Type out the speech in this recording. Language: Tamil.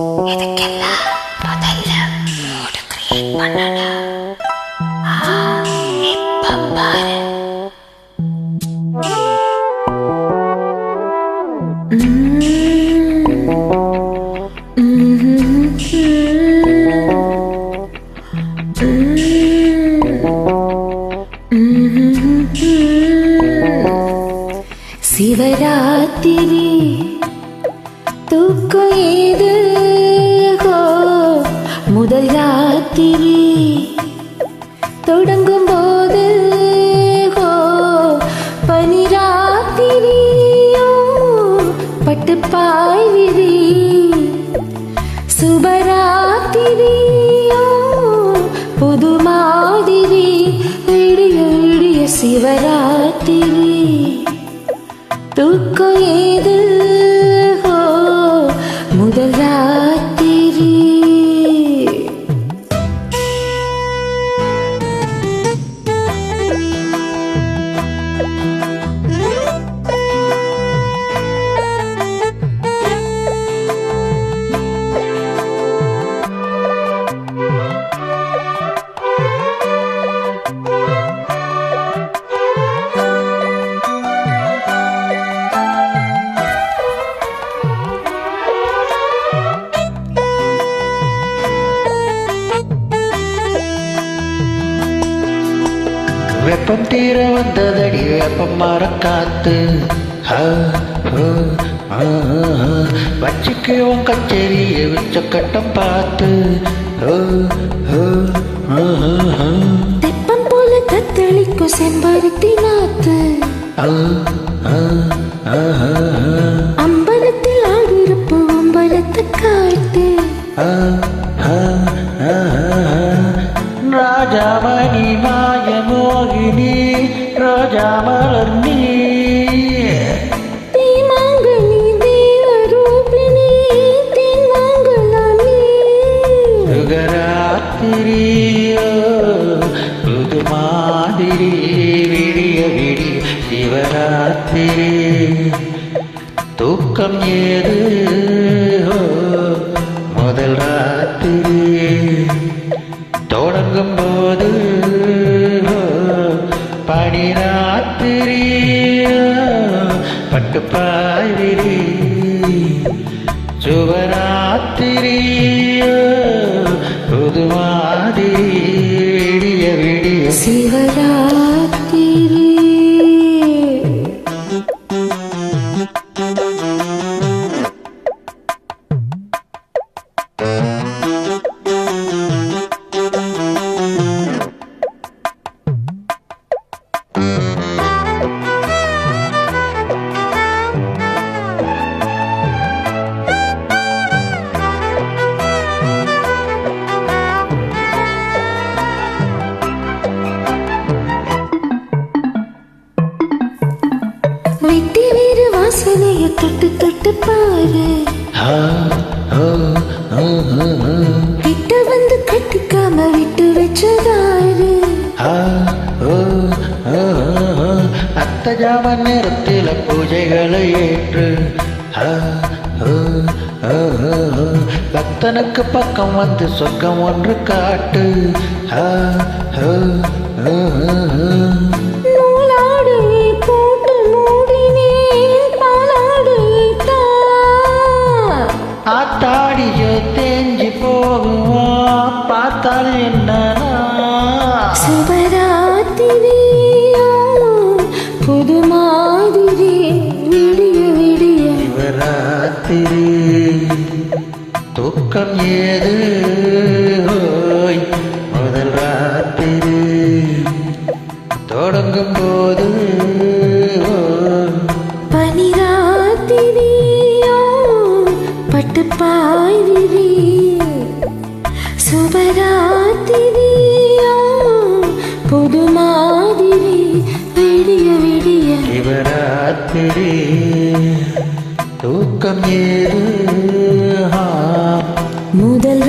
இதுக்கெல்லாம் முதல்ல ஒரு கிரியேட் பண்ணணும் இப்ப பாரு சிவராத்திரி தூக்கம் ஏது? முதல் ராத்திரி தொடங்கும் போது ஹோ பட்டுப்பாய் விரி. சுபராத்திரியோ புது மாதிரி விடிய விடிய சிவராத்திரி. தூக்கம் ஏது? வெப்பம் தீர வந்ததடி வெப்பம் மர காத்து. வச்சுக்கு உன் கச்சேரிய உச்ச கட்டம் பார்த்து. தெப்பம் போல தத்தளிக்கும் செம்பருத்தி நாத்து. அம்பலத்தில் ஆடிருப்பு அம்பலத்தை காட்டு. ராஜாமணி மலர் நீ. தீமாங்கனி புது மாதிரி விடிய விடிய சிவராத்திரி. தூக்கம் ஏது பட்டு பாய்விரி சுவராத்திரி புது விடிய விடிய. சிவராத்திரி தொட்டு தொட்டு பாரு. கிட்ட வந்து கட்டிக்காம விட்டு வச்சதாரு ஆ, ஓ, ஓ, ஓ, ஓ. அத்த ஜாம நேரத்தில் பூஜைகளை ஏற்று. பக்தனுக்கு பக்கம் வந்து சொர்க்கம் ஒன்று காட்டு ஆ, பார்த்தால் என்னன்னா சுபராத்திரியா புது மாதிரி விடிய விடிய சிவராத்திரி. தூக்கம் ஏது? சுபராத்திரியா புது மாதிரி விடிய விடிய. சிவராத்திரி தூக்கம் ஏது ஆ, முதல்